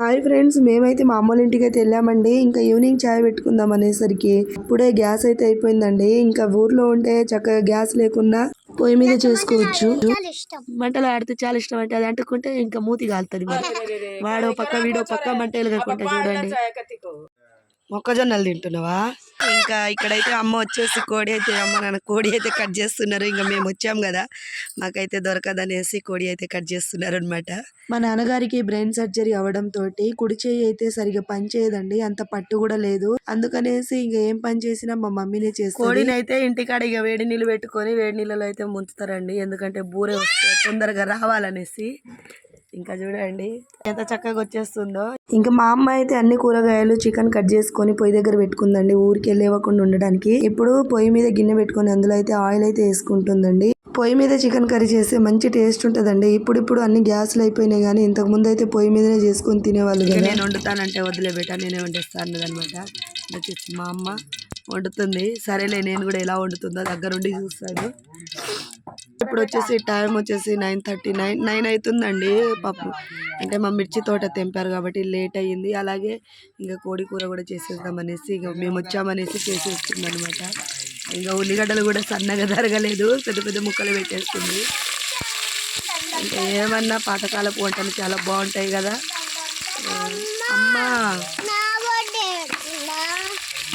Hi friends మేమైతే మా అమ్మోళ్ళ ఇంటికి అయితే వెళ్ళామండి ఇంకా ఈవినింగ్ చాయ్ పెట్టుకుందాం అనేసరికి ఇప్పుడే గ్యాస్ అయితే అయిపోయిందండి ఇంకా ఊర్లో ఉంటే చక్కగా గ్యాస్ లేకున్నా పొయ్యి మీద చేసుకోవచ్చు మంటలు ఆడితే చాలా ఇష్టం అంటే అది అంటుకుంటే ఇంకా మూతి కాలుతుంది మరి వాడో పక్క వీడో పక్క మంటలు కాకుండా చూడండి మొక్కజొన్నలు తింటున్నావా ఇంకా ఇక్కడైతే అమ్మ వచ్చేసి కోడి అయితే అమ్మ నాన్న కోడి అయితే కట్ చేస్తున్నారు. ఇంకా మేము వచ్చాం కదా. మాకైతే దొరకదనేసి కోడి అయితే కట్ చేస్తున్నారు అనమాట మా నాన్నగారికి బ్రెయిన్ సర్జరీ అవడం తోటి కుడి చేయి అయితే సరిగా పని చేయదండి. అంత పట్టు కూడా లేదు. అందుకనేసి ఇంకా ఏం పని చేసినా మా మమ్మీనే చేస్తుంది. కోడిని అయితే ఇంటికాడ ఇక వేడి నీళ్ళు పెట్టుకొని వేడి నీళ్ళలో అయితే ముంచుతారండి. ఎందుకంటే బూరె వస్తే తొందరగా రావాలనేసి. ఇంకా చూడండి. ఎంత చక్కగా వచ్చేస్తుందో. ఇంకా మా అమ్మ అయితే అన్ని కూరగాయలు చికెన్ కట్ చేసుకొని పొయ్యి దగ్గర పెట్టుకుందండి. ఊరికి వెళ్ళేవ్వకుండా ఉండడానికి. ఇప్పుడు పొయ్యి మీద గిన్నె పెట్టుకొని అందులో అయితే ఆయిల్ అయితే వేసుకుంటుందండి. పొయ్యి మీద చికెన్ కర్రీ చేస్తే మంచి టేస్ట్ ఉంటుందండి. ఇప్పుడు ఇప్పుడు అన్ని గ్యాస్లు అయిపోయినాయి కానీ ఇంతకు ముందు అయితే పొయ్యి మీదనే చేసుకొని తినేవాళ్ళు నేను వండుతానంటే వదిలేబెట్టా నేనే వండిస్తాను వచ్చేసి మా అమ్మ వండుతుంది. సరేలే నేను కూడా ఎలా వండుతుందో దగ్గరుండి చూస్తాను. ఇప్పుడు వచ్చేసి టైం వచ్చేసి నైన్ థర్టీ నైన్ నైన్ అవుతుందండి పాపం అంటే మా మిర్చి తోట తెంపారు కాబట్టి లేట్ అయ్యింది. అలాగే ఇంకా కోడి కూర కూడా చేసేద్దాం అనేసి ఇంకా మేము వచ్చామనేసి చేసేస్తుంది అనమాట ఇంకా ఉల్లిగడ్డలు కూడా సన్నగా తరగలేదు పెద్ద పెద్ద ముక్కలు పెట్టేస్తుంది. అంటే ఏమన్నా పాతకాలపు వంటలు చాలా బాగుంటాయి కదా. అమ్మా!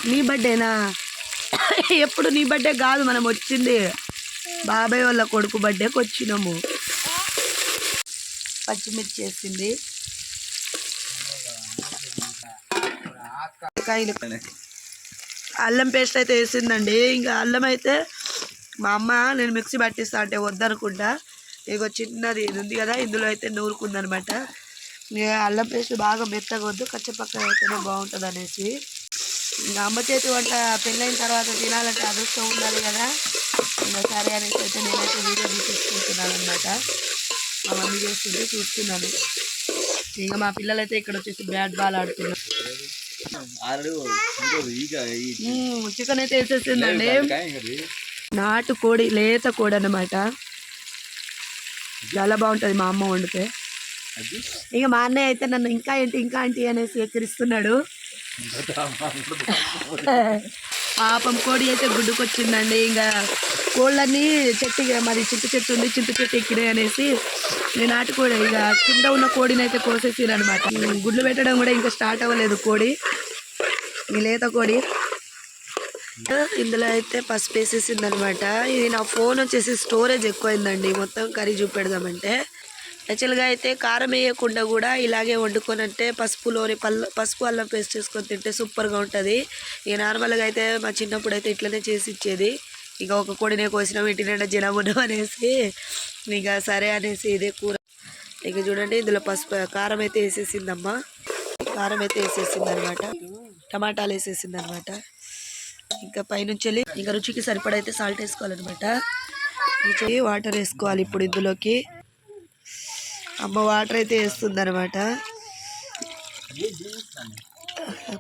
నీ బర్త్డేనా? ఎప్పుడు నీ బర్త్డే కాదు మనం వచ్చింది. బాబాయ్ వాళ్ళ కొడుకు బర్త్డేకి వచ్చినాము. పచ్చిమిర్చి వేసింది. కాయలు. అల్లం పేస్ట్ అయితే వేసిందండి. ఇంకా అల్లం అయితే మా అమ్మ నేను మిక్సీ పట్టిస్తా అంటే వద్దనుకుంటా. ఇక చిన్నది ఇది ఉంది కదా ఇందులో అయితే నూరుకుందనమాట. ఇక అల్లం పేస్ట్ బాగా మెత్తగా వద్దు కచ్చపక్క అయితేనే బాగుంటుంది అనేసి. ఇంకా అమ్మ చేతి వంట పెళ్ళైన తర్వాత తినాలంటే అదృష్టం ఉండాలి కదా. ఇంకా సరే అనేసి అయితే నేనైతే వీడియో తీసేసుకుంటున్నాను అనమాట మా మమ్మీ చేస్తుంటే చూస్తున్నాను. ఇంకా మా పిల్లలైతే ఇక్కడ వచ్చేసి బ్యాట్ బాల్ ఆడుతున్నారు చికెన్ అయితే వేసేసిందండి. నాటు కోడి లేత కోడి అన్నమాట. చాలా బాగుంటుంది మా అమ్మ వండితే. ఇక మా అన్నయ్య అయితే నన్ను ఇంకా ఏంటి ఇంకా ఏంటి అనేసి ఎక్కిరిస్తున్నాడు పాపం కోడి అయితే గుడ్డుకొచ్చిందండి. ఇంకా కోళ్ళన్నీ చెట్టు మరి చింత చెట్టు ఉంది చింత చెట్టు ఎక్కినాయి అనేసి నేను నాటుకోడి ఇక కింద ఉన్న కోడిని అయితే కోసేసిన అనమాట గుడ్లు పెట్టడం కూడా ఇంకా స్టార్ట్ అవ్వలేదు కోడి. ఈ లేత కోడి. ఇందులో అయితే పసుపు వేసేసింది అనమాట ఇది నా ఫోన్ వచ్చేసి స్టోరేజ్ ఎక్కువైందండి. మొత్తం కర్రీ చూపెడదామంటే. యాక్చువల్గా అయితే కారం వేయకుండా కూడా ఇలాగే వండుకొని అంటే పసుపులోని పల్ల పసుపు అల్లం పేస్ట్ చేసుకొని తింటే సూపర్గా ఉంటుంది. ఇక నార్మల్గా అయితే మా చిన్నప్పుడు అయితే ఇట్లనే చేసి ఇచ్చేది. ఇక ఒక కోడినే కోసినాం ఇంటి నిండా జనం ఉన్నాం అనేసి ఇక సరే అనేసి ఇదే కూర. ఇక చూడండి ఇందులో పసుపు కారం అయితే వేసేసిందమ్మా. కారం అయితే వేసేసింది అనమాట టమాటాలు వేసేసింది అనమాట ఇంకా పైనుంచి వెళ్ళి ఇంకా రుచికి సరిపడైతే సాల్ట్ వేసుకోవాలన్నమాట రుచి వాటర్ వేసుకోవాలి ఇప్పుడు ఇందులోకి. అమ్మ వాటర్ అయితే వేస్తుంది అనమాట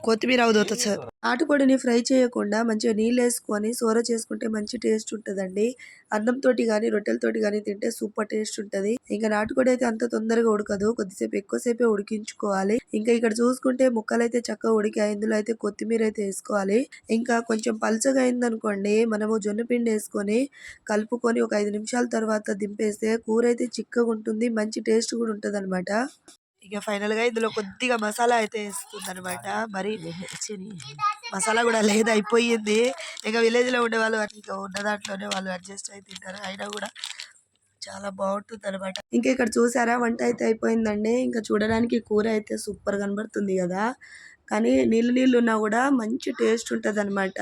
కొత్తిమీర అవుతుంది సార్. నాటుకోడిని ఫ్రై చేయకుండా మంచిగా నీళ్ళు వేసుకొని సోర చేసుకుంటే మంచి టేస్ట్ ఉంటుందండి. అన్నం తోటి కానీ రొట్టెలతోటి కానీ తింటే సూపర్ టేస్ట్ ఉంటుంది. ఇంకా నాటుకోడి అయితే అంత తొందరగా ఉడకదు. కొద్దిసేపు ఎక్కువసేపే ఉడికించుకోవాలి. ఇంకా ఇక్కడ చూసుకుంటే ముక్కలు అయితే చక్కగా ఉడికాయి. ఇందులో అయితే కొత్తిమీర అయితే వేసుకోవాలి. ఇంకా కొంచెం పలుచగా అయిందనుకోండి మనము జొన్న పిండి వేసుకొని కలుపుకొని ఒక ఐదు నిమిషాల తర్వాత దింపేస్తే కూర అయితే చిక్కగా ఉంటుంది. మంచి టేస్ట్ కూడా ఉంటుంది ఇక ఫైనల్గా ఇందులో కొద్దిగా మసాలా అయితే వేస్తుంది అనమాట మరి మసాలా కూడా లేదు అయిపోయింది. ఇక విలేజ్లో ఉండే వాళ్ళు ఇక ఉన్న దాంట్లోనే వాళ్ళు అడ్జస్ట్ అయి తింటారు. అయినా కూడా చాలా బాగుంటుంది అనమాట ఇంకా ఇక్కడ చూసారా? వంట అయితే అయిపోయిందండి. ఇంకా చూడడానికి కూర అయితే సూపర్ కనబడుతుంది కదా. కానీ నీళ్ళు నీళ్ళు ఉన్నా కూడా మంచి టేస్ట్ ఉంటుంది అనమాట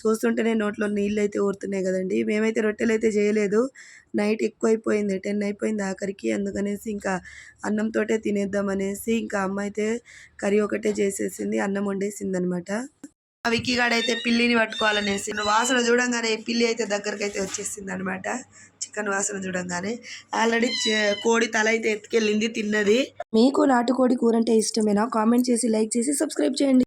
చూస్తుంటేనే నోట్లో నీళ్ళు అయితే ఊరుతున్నాయి కదండి. మేమైతే రొట్టెలు అయితే చేయలేదు. నైట్ ఎక్కువ అయిపోయింది టెన్ అయిపోయింది ఆఖరికి. అందుకనేసి ఇంకా అన్నంతోటే తినేద్దాం అనేసి ఇంకా అమ్మ అయితే కర్రీ ఒకటే చేసేసింది. అన్నం వండేసింది అనమాట విక్కీగాడైతే పిల్లిని పట్టుకోవాలనేసి వాసన చూడంగానే పిల్లి అయితే దగ్గరికి అయితే వచ్చేసింది అనమాట చికెన్ వాసన చూడంగానే. ఆల్రెడీ కోడి తల అయితే ఎత్తుకెళ్ళింది తిన్నది. మీకు నాటుకోడి కూర అంటే ఇష్టమేనా? కామెంట్ చేసి లైక్ చేసి సబ్స్క్రైబ్ చేయండి.